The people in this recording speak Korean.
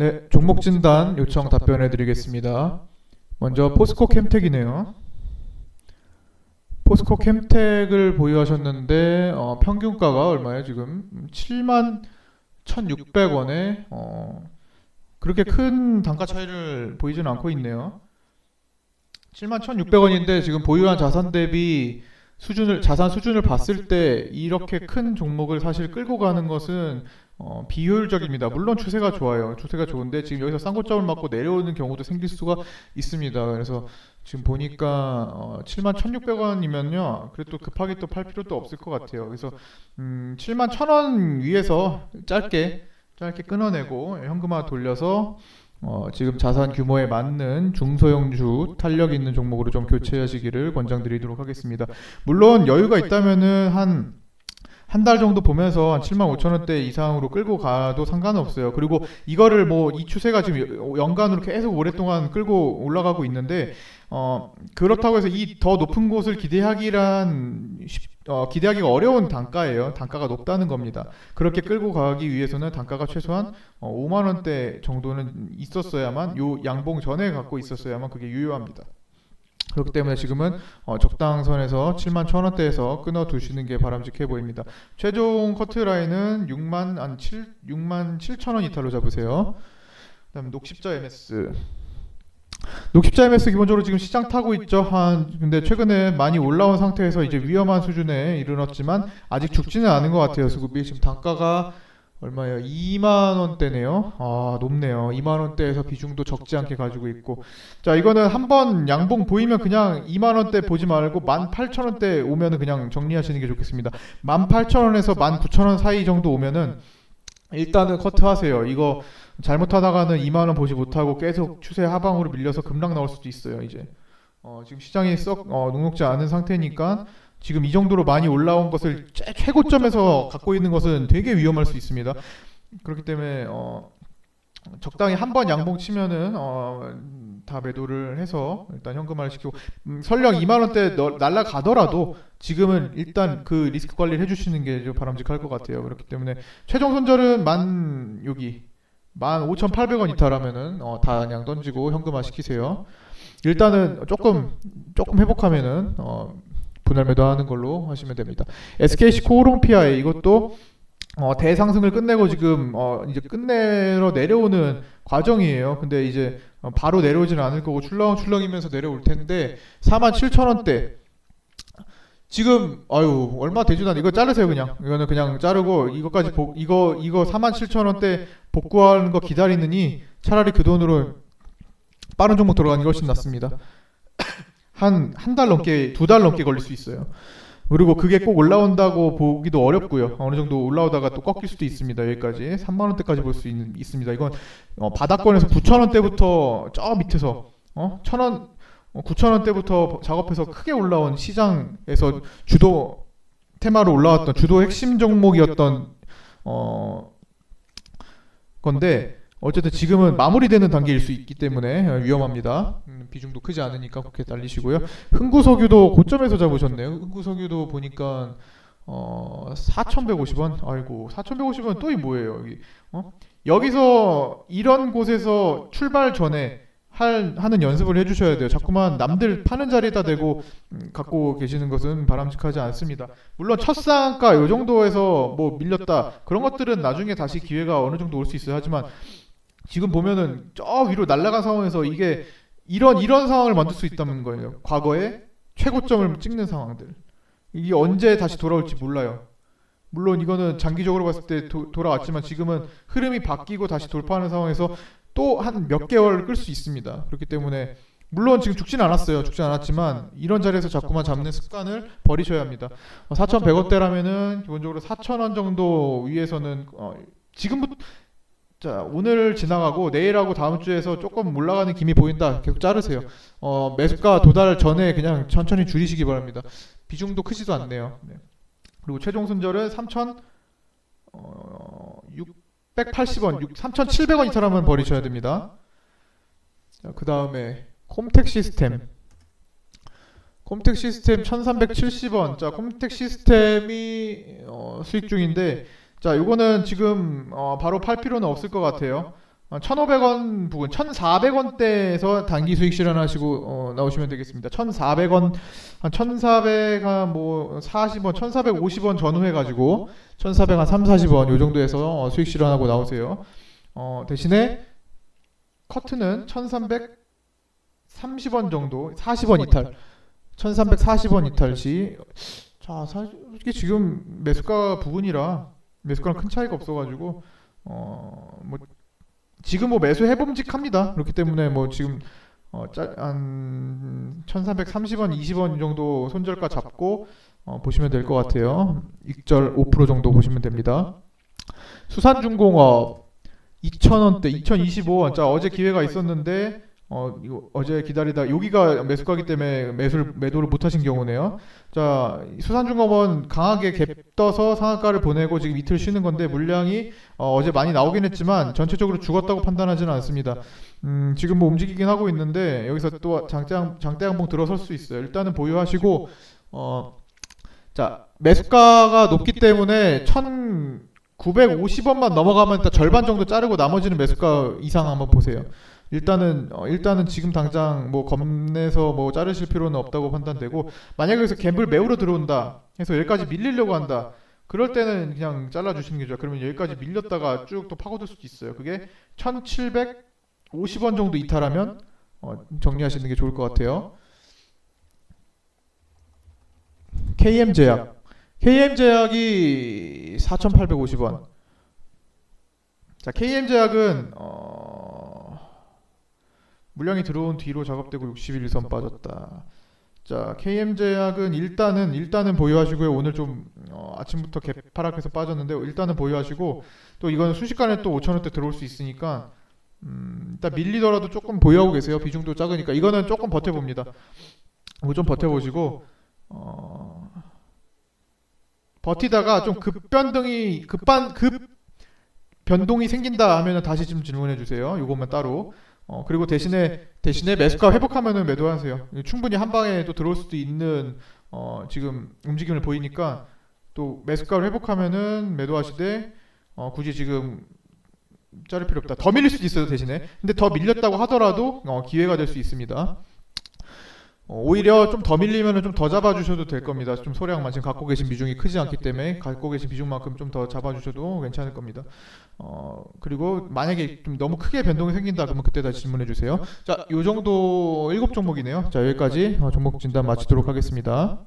네, 종목 진단 요청 답변해 드리겠습니다. 먼저 포스코 캠텍이네요. 포스코 캠텍을 보유하셨는데 어, 평균가가 얼마예요 지금? 7만 1,600원에 어, 그렇게 큰 단가 차이를 보이지는 않고 있네요. 7만 1,600원인데 지금 보유한 자산 대비 수준을 자산 수준을 봤을 때 이렇게 큰 종목을 사실 끌고 가는 것은 어, 비효율적입니다. 물론 추세가 좋아요. 추세가 좋은데 지금 여기서 쌍고점을 맞고 내려오는 경우도 생길 수가 있습니다. 그래서 지금 보니까 어, 7만 1,600원이면요. 그래도 급하게 또 팔 필요도 없을 것 같아요. 그래서 음, 7만 1,000원 위에서 짧게 짧게 끊어내고 현금화 돌려서 어, 지금 자산 규모에 맞는 중소형주 탄력 있는 종목으로 좀 교체하시기를 권장드리도록 하겠습니다. 물론 여유가 있다면은 한 한 달 정도 보면서 한 7만 5천 원대 이상으로 끌고 가도 상관은 없어요. 그리고 이거를 뭐 이 추세가 지금 연간으로 계속 오랫동안 끌고 올라가고 있는데 어 그렇다고 해서 이 더 높은 곳을 기대하기란 쉽- 어, 기대하기가 어려운 단가예요. 단가가 높다는 겁니다. 그렇게 끌고 가기 위해서는 단가가 최소한 어, 5만 원대 정도는 있었어야만 요 양봉 전에 갖고 있었어야만 그게 유효합니다. 그렇기 때문에 지금은 어, 적당선에서 7만 1천 원대에서 끊어 두시는 게 바람직해 보입니다. 최종 커트 라인은 6만 한 7, 6만 7천 원 이탈로 잡으세요. 그다음 녹십자 MS. 녹십자 MS 기본적으로 지금 시장 타고 있죠. 한 근데 최근에 많이 올라온 상태에서 이제 위험한 수준에 이르렀지만 아직 죽지는 않은 것 같아요. 수급이 지금 단가가 얼마예요? 2만 원대네요. 아 높네요. 2만 원대에서 비중도 적지 않게 가지고 있고 자 이거는 한번 양봉 보이면 그냥 2만 원대 보지 말고 18,000원대 오면은 그냥 정리하시는 게 좋겠습니다. 18,000원에서 19,000원 사이 정도 오면은 일단은 커트하세요. 이거 잘못하다가는 2만 원 보지 못하고 계속 추세 하방으로 밀려서 급락 나올 수도 있어요. 이제 어, 지금 시장이 썩 어, 녹록지 않은 상태니까 지금 이 정도로 많이 올라온 것을 최, 최고점에서 갖고 있는 것은 되게 위험할 수 있습니다. 그렇기 때문에 어, 적당히 한 번 양봉 치면은 어, 다 매도를 해서 일단 현금화를 시키고 음, 설령 2만 원대 너- 날라가더라도 지금은 일단 그 리스크 관리를 해주시는 게 좀 바람직할 것 같아요. 그렇기 때문에 최종 손절은 만 여기 만 5,800원 이탈하면은 어, 다 그냥 던지고 현금화 시키세요. 일단은 조금 조금 회복하면은 어, 분할 매도하는 걸로 하시면 됩니다. SKC 코오롱피아에 이것도 어, 대상승을 끝내고 지금 어, 이제 끝내러 내려오는 과정이에요. 근데 이제 어, 바로 내려오지는 않을 거고 출렁출렁이면서 내려올 텐데 47,000원대 지금 아유 얼마 되지도 않 이거 자르세요 그냥 이거는 그냥 자르고 이거까지 복 이거 이거 47,000원대 복구하는 거 기다리느니 차라리 그 돈으로 빠른 종목 들어가는 게 훨씬 낫습니다. 한 한 달 넘게 두 달 넘게 걸릴 수 있어요. 그리고 그게 꼭 올라온다고 보기도 어렵고요. 어느 정도 올라오다가 또 꺾일 수도 있습니다. 여기까지 3만 원대까지 볼 수 있습니다. 이건 어, 바닥권에서 9천 원대부터 저 밑에서 어? 천 원, 어, 9천 원대부터 작업해서 크게 올라온 시장에서 주도 테마로 올라왔던 주도 핵심 종목이었던 어 건데 어쨌든 지금은 마무리되는 단계일 수 있기 때문에 어, 위험합니다. 음, 비중도 크지 않으니까 그렇게 달리시고요. 흥구석유도 고점에서 잡으셨네요. 흥구석유도 보니까 어 4,150원. 아이고 4,150원 또 이 뭐예요 여기? 어? 여기서 이런 곳에서 출발 전에 할, 하는 연습을 해주셔야 돼요. 자꾸만 남들 파는 자리에다 대고 음, 갖고 계시는 것은 바람직하지 않습니다. 물론 첫 상가 요 정도에서 뭐 밀렸다 그런 것들은 나중에 다시 기회가 어느 정도 올 수 있어요. 하지만 지금 보면은 저 위로 날아간 상황에서 이게 이런 이런 상황을 만들 수 있다는 거예요. 과거에 최고점을 찍는 상황들 이게 언제 다시 돌아올지 몰라요. 물론 이거는 장기적으로 봤을 때 도- 돌아왔지만 지금은 흐름이 바뀌고 다시 돌파하는 상황에서 또 한 몇 개월 끌수 있습니다. 그렇기 때문에 물론 지금 죽진 않았어요. 죽진 않았지만 이런 자리에서 자꾸만 잡는 습관을 버리셔야 합니다. 4,100원대라면은 기본적으로 4,000원 정도 위에서는 어, 지금부터 자 오늘 지나가고 내일하고 다음 주에서 조금 올라가는 김이 보인다. 계속 자르세요. 어, 매수가 도달 전에 그냥 천천히 줄이시기 바랍니다. 비중도 크지도 않네요. 네. 그리고 최종 3,000 어, 680원, 6, 3,700원 이탈하면 버리셔야 됩니다. 자, 그 다음에 콤텍 시스템. 콤텍 시스템 1,370원. 자, 콤텍 시스템이 어, 수익 중인데, 자, 요거는 지금 어, 바로 팔 필요는 없을 것 같아요. 1,500원 부근, 1,400원대에서 단기 수익 실현하시고 어, 나오시면 되겠습니다. 1,400원 한 1,400 한 뭐 40원, 1,450원 전후해 가지고 1,400 한 3, 40원 요 정도에서 어, 수익 실현하고 나오세요. 어, 대신에 커트는 1,330원 정도, 40원 이탈. 1,340원 이탈 시 자, 솔직히 지금 매수가 부근이라 매수가랑 큰 차이가 없어 가지고 어, 뭐 지금 뭐 매수 해봄직합니다. 그렇기 때문에 뭐 지금 어, 짜, 한 1330원, 20원 정도 손절가 잡고 어, 보시면 될 것 같아요. 익절 5% 정도 보시면 됩니다. 수산중공업 2,000원대, 2,025원. 자, 어제 기회가 있었는데 어, 이거 어제 기다리다 여기가 매수가기 때문에 매수를 매도를 못 하신 경우네요. 자, 수산중공업은 강하게 갭 떠서 상한가를 보내고 지금 이틀 쉬는 건데 물량이 어, 제 많이 나오긴 했지만 전체적으로 죽었다고 판단하지는 않습니다. 음, 지금 뭐 움직이긴 하고 있는데 여기서 또 장대 장대 항봉 들어설 수 있어요. 일단은 보유하시고 어, 자 매수가가 높기 때문에 1,950원만 넘어가면 일단 절반 정도 자르고 나머지는 매수가 이상 한번 보세요. 일단은 어, 일단은 지금 당장 뭐 겁내서 뭐 자르실 필요는 없다고 판단되고 만약에 여기서 갬블 매우로 들어온다 해서 여기까지 밀리려고 한다 그럴 때는 그냥 잘라 주시는 게 좋아요. 그러면 여기까지 밀렸다가 쭉 또 파고들 수도 있어요. 그게 1750원 정도 이탈하면 어, 정리하시는 게 좋을 것 같아요. KM제약. KM제약이 4850원. 자 KM제약은 어, 물량이 들어온 뒤로 작업되고 61선 빠졌다. 자, KM제약은 일단은 일단은 보유하시고요. 오늘 좀 어, 아침부터 개파락해서 빠졌는데 일단은 보유하시고 또 이거는 순식간에 또 5천 원대 들어올 수 있으니까 음, 일단 밀리더라도 조금 보유하고 계세요. 비중도 작으니까 이거는 조금 버텨봅니다. 이거 좀 버텨보시고 어, 버티다가 좀 급변동이 급반 급 변동이 생긴다 하면은 다시 좀 질문해 주세요. 이것만 따로. 어, 그리고 대신에 대신에 매수가 회복하면은 매도하세요. 충분히 한 방에 또 들어올 수도 있는 어, 지금 움직임을 보이니까 또 매수가를 회복하면은 매도하시되 어, 굳이 지금 자를 필요 없다. 더 밀릴 수도 있어요 대신에. 근데 더 밀렸다고 하더라도 어, 기회가 될 수 있습니다. 어, 오히려 좀 더 밀리면은 좀 더 잡아주셔도 될 겁니다. 좀 소량만 지금 갖고 계신 비중이 크지 않기 때문에 갖고 계신 비중만큼 좀 더 잡아주셔도 괜찮을 겁니다. 어, 그리고 만약에 좀 너무 크게 변동이 생긴다 그러면 그때 다시 질문해 주세요. 자, 요 정도 일곱 종목이네요. 자, 여기까지 어, 종목 진단 마치도록 하겠습니다.